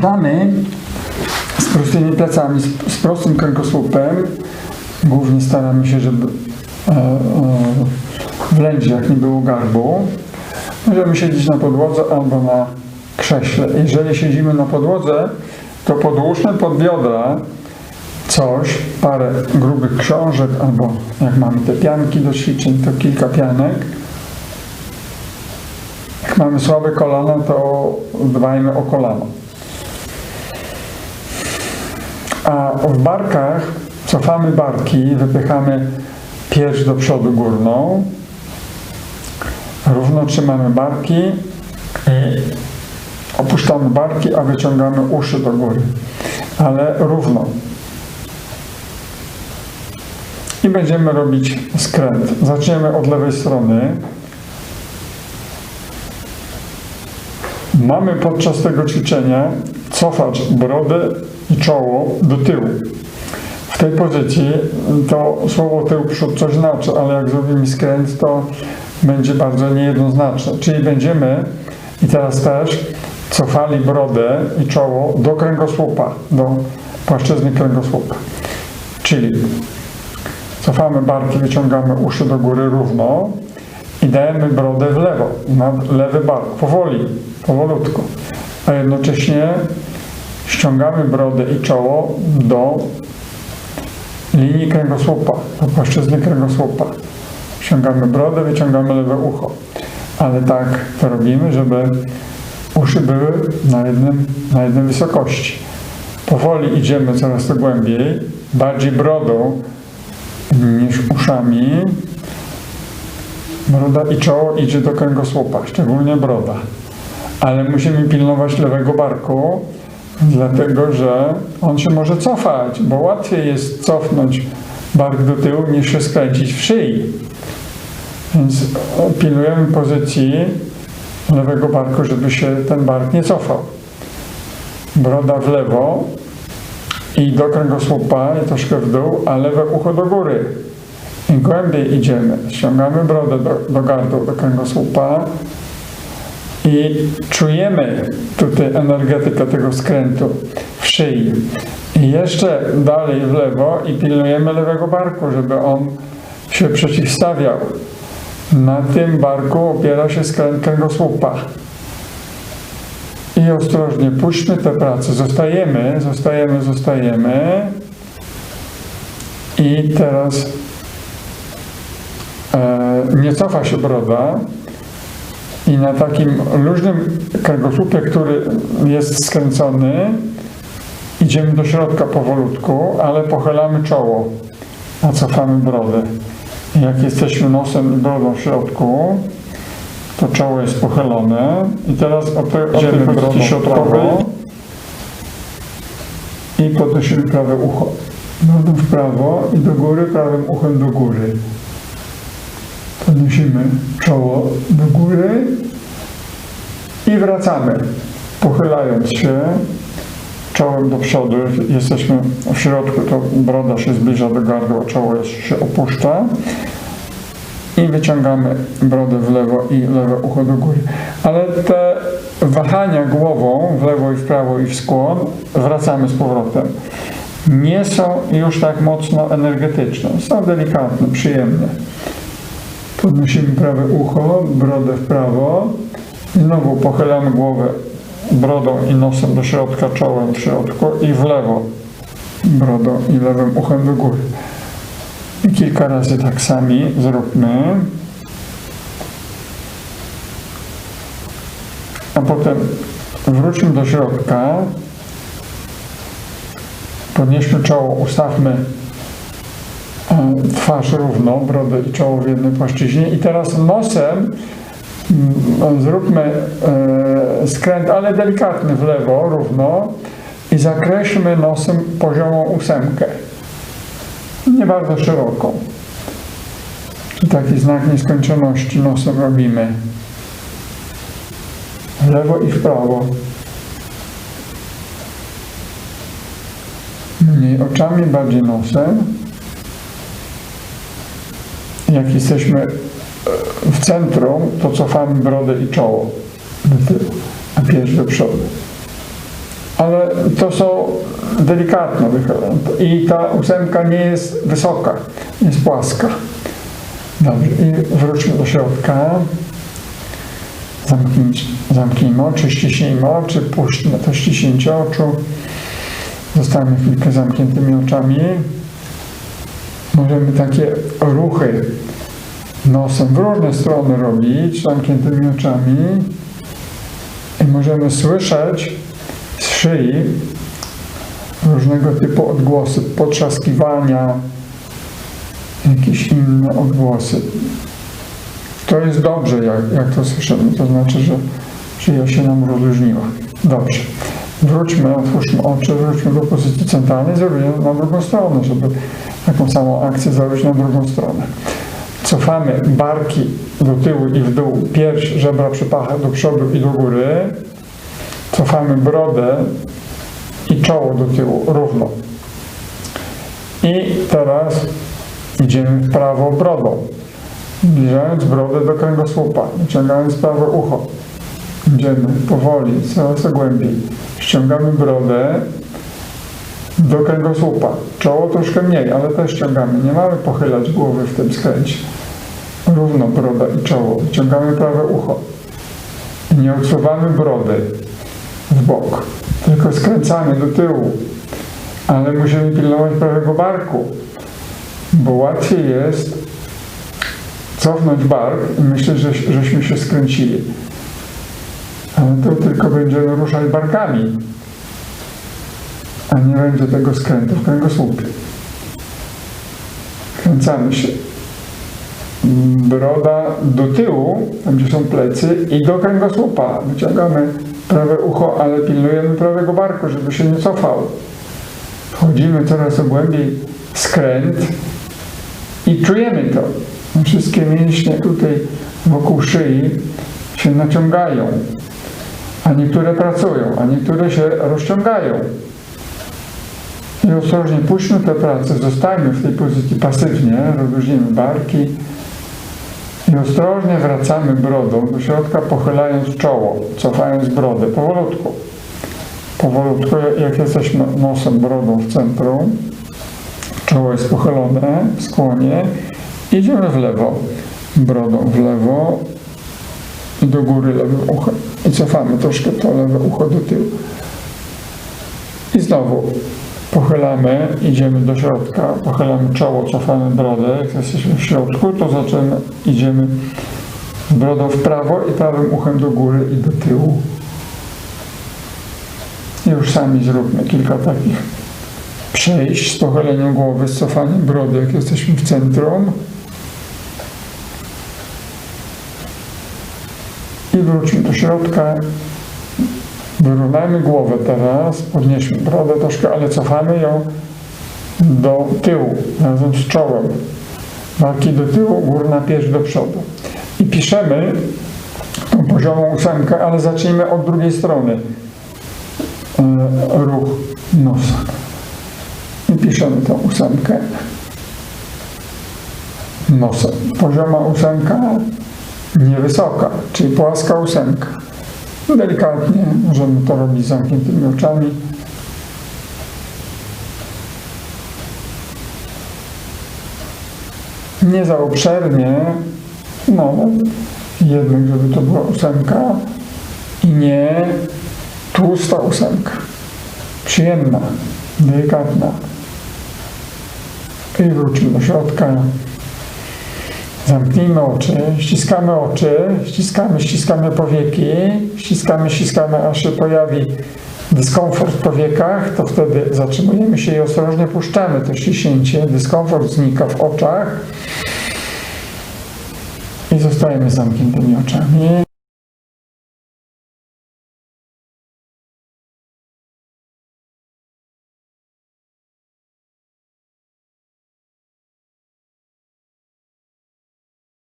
Siadamy z prostymi plecami, z, prostym kręgosłupem. Głównie staramy się, żeby e, e, w lędźwiach nie było garbu. Możemy siedzieć na podłodze albo na krześle. Jeżeli siedzimy na podłodze, to podłóżmy pod biodra coś, parę grubych książek, albo jak mamy te pianki do ćwiczeń, to kilka pianek. Jak mamy słabe kolano, to dbajmy o kolano. A w barkach cofamy barki, wypychamy pierś do przodu górną, równo trzymamy barki i opuszczamy barki, a wyciągamy uszy do góry, ale równo. I będziemy robić skręt. Zaczniemy od lewej strony. Mamy podczas tego ćwiczenia cofać brodę czoło do tyłu. W tej pozycji to słowo tył przód coś znaczy, ale jak zrobimy skręt, to będzie bardzo niejednoznaczne. Czyli będziemy i teraz też cofali brodę i czoło do kręgosłupa, do płaszczyzny kręgosłupa. Czyli cofamy barki, wyciągamy uszy do góry równo i dajemy brodę w lewo, na lewy bark, powoli, powolutku. A jednocześnie ściągamy brodę i czoło do linii kręgosłupa, do płaszczyzny kręgosłupa. Ściągamy brodę, wyciągamy lewe ucho. Ale tak to robimy, żeby uszy były na jednym, na jednej wysokości. Powoli idziemy coraz to głębiej, bardziej brodą niż uszami. Broda i czoło idzie do kręgosłupa, szczególnie broda. Ale musimy pilnować lewego barku, dlatego że on się może cofać, bo łatwiej jest cofnąć bark do tyłu niż się skręcić w szyi. Więc pilnujemy pozycji lewego barku, żeby się ten bark nie cofał. Broda w lewo i do kręgosłupa i troszkę w dół, a lewe ucho do góry. Im głębiej idziemy, ściągamy brodę do, do gardła, do kręgosłupa i czujemy tutaj energetykę tego skrętu w szyi. I jeszcze dalej w lewo i pilnujemy lewego barku, żeby on się przeciwstawiał. Na tym barku opiera się skręt kręgosłupa. I ostrożnie puśćmy tę pracę. Zostajemy, zostajemy, zostajemy. I teraz e, nie cofa się broda. I na takim luźnym kręgosłupie, który jest skręcony, idziemy do środka powolutku, ale pochylamy czoło, a cofamy brodę. Jak jesteśmy nosem i brodą w środku, to czoło jest pochylone i teraz od tej pozycji środkowej i podnosimy prawe ucho. Brodą w prawo i do góry, prawym uchem do góry. Podnosimy czoło do góry i wracamy, pochylając się czołem do przodu. Jesteśmy w środku, to broda się zbliża do gardła, czoło się opuszcza i wyciągamy brodę w lewo i lewe ucho do góry. Ale te wahania głową w lewo i w prawo i w skłon wracamy z powrotem. Nie są już tak mocno energetyczne. Są delikatne, przyjemne. Podnosimy prawe ucho, brodę w prawo i znowu pochylamy głowę brodą i nosem do środka, czołem w środku i w lewo brodą i lewym uchem do góry. I kilka razy tak sami zróbmy. A potem wróćmy do środka. Podnieśmy czoło, ustawmy twarz równo, brodę i czoło w jednej płaszczyźnie. I teraz nosem mm, zróbmy e, skręt, ale delikatny w lewo, równo i zakreślmy nosem poziomą ósemkę nie bardzo szeroką. I taki znak nieskończoności nosem robimy. W lewo i w prawo. Mniej oczami, bardziej nosem. Jak jesteśmy e, w centrum, to cofamy brodę i czoło do tyłu, a pierś do przodu. ale to są delikatne wychylenia. I ta ósemka nie jest wysoka, jest płaska. Dobrze, i wróćmy do środka. Zamknij, zamknijmy oczy, ściśnijmy oczy, puśćmy to ściśnięcie oczu. Zostańmy chwilkę zamkniętymi oczami. Możemy takie ruchy nosem w różne strony robić, zamkniętymi oczami. I możemy słyszeć z szyi różnego typu odgłosy, potrzaskiwania, jakieś inne odgłosy. To jest dobrze, jak, jak to słyszymy, to znaczy, że szyja się nam rozluźniła. Dobrze. Wróćmy, otwórzmy oczy, wróćmy do pozycji centralnej, zrobimy na drugą stronę, żeby taką samą akcję zrobić na drugą stronę. Cofamy barki do tyłu i w dół, pierś, żebra, przepacha do przodu i do góry. Cofamy brodę i czoło do tyłu równo. I teraz idziemy w prawo brodą, zbliżając brodę do kręgosłupa, wyciągając prawe ucho. Idziemy powoli, coraz głębiej. Ściągamy brodę do kręgosłupa. Czoło troszkę mniej, ale też ściągamy. Nie mamy pochylać głowy w tym skręcie. Równo broda i czoło. Wyciągamy prawe ucho. I nie odsuwamy brody w bok, tylko skręcamy do tyłu. Ale musimy pilnować prawego barku, bo łatwiej jest cofnąć bark i myśleć, że, żeśmy się skręcili. Ale to tylko będziemy ruszać barkami, a nie będzie tego skrętu w kręgosłupie. Kręcamy się. Broda do tyłu, tam gdzie są plecy, i do kręgosłupa. Wyciągamy prawe ucho, ale pilnujemy prawego barku, żeby się nie cofał. Wchodzimy coraz głębiej skręt i czujemy to. Wszystkie mięśnie tutaj wokół szyi się naciągają, a niektóre pracują, a niektóre się rozciągają. I ostrożnie puśćmy tę pracę, zostańmy w tej pozycji pasywnie, rozluźnimy barki i ostrożnie wracamy brodą do środka, pochylając czoło, cofając brodę, powolutku. Powolutku, jak jesteśmy nosem, brodą w centrum, czoło jest pochylone w skłonie, idziemy w lewo, brodą w lewo i do góry lewym uchem. I cofamy troszkę to lewe ucho do tyłu. I znowu pochylamy, idziemy do środka, pochylamy czoło, cofamy brodę. Jak jesteśmy w środku, to zaczynamy, idziemy brodą w prawo i prawym uchem do góry i do tyłu. I już sami zróbmy kilka takich przejść z pochyleniem głowy, z cofaniem brody, jak jesteśmy w centrum. I wróćmy do środka. Wyrównajmy głowę teraz, podnieśmy brodę troszkę, ale cofamy ją do tyłu, razem z czołem. Barki do tyłu, górna pierś do przodu. I piszemy tą poziomą ósemkę, ale zacznijmy od drugiej strony. E, ruch nosa. I piszemy tą ósemkę nosem. Pozioma ósemka, niewysoka, czyli płaska ósemka. Delikatnie możemy to robić z zamkniętymi oczami. Nie za obszernie, no jednak, żeby to była ósemka i nie tłusta ósemka. Przyjemna, delikatna. I wróćmy do środka. Zamknijmy oczy, ściskamy oczy, ściskamy, ściskamy powieki, ściskamy, ściskamy, aż się pojawi dyskomfort w powiekach, to wtedy zatrzymujemy się i ostrożnie puszczamy to ściśnięcie. Dyskomfort znika w oczach i zostajemy zamkniętymi oczami.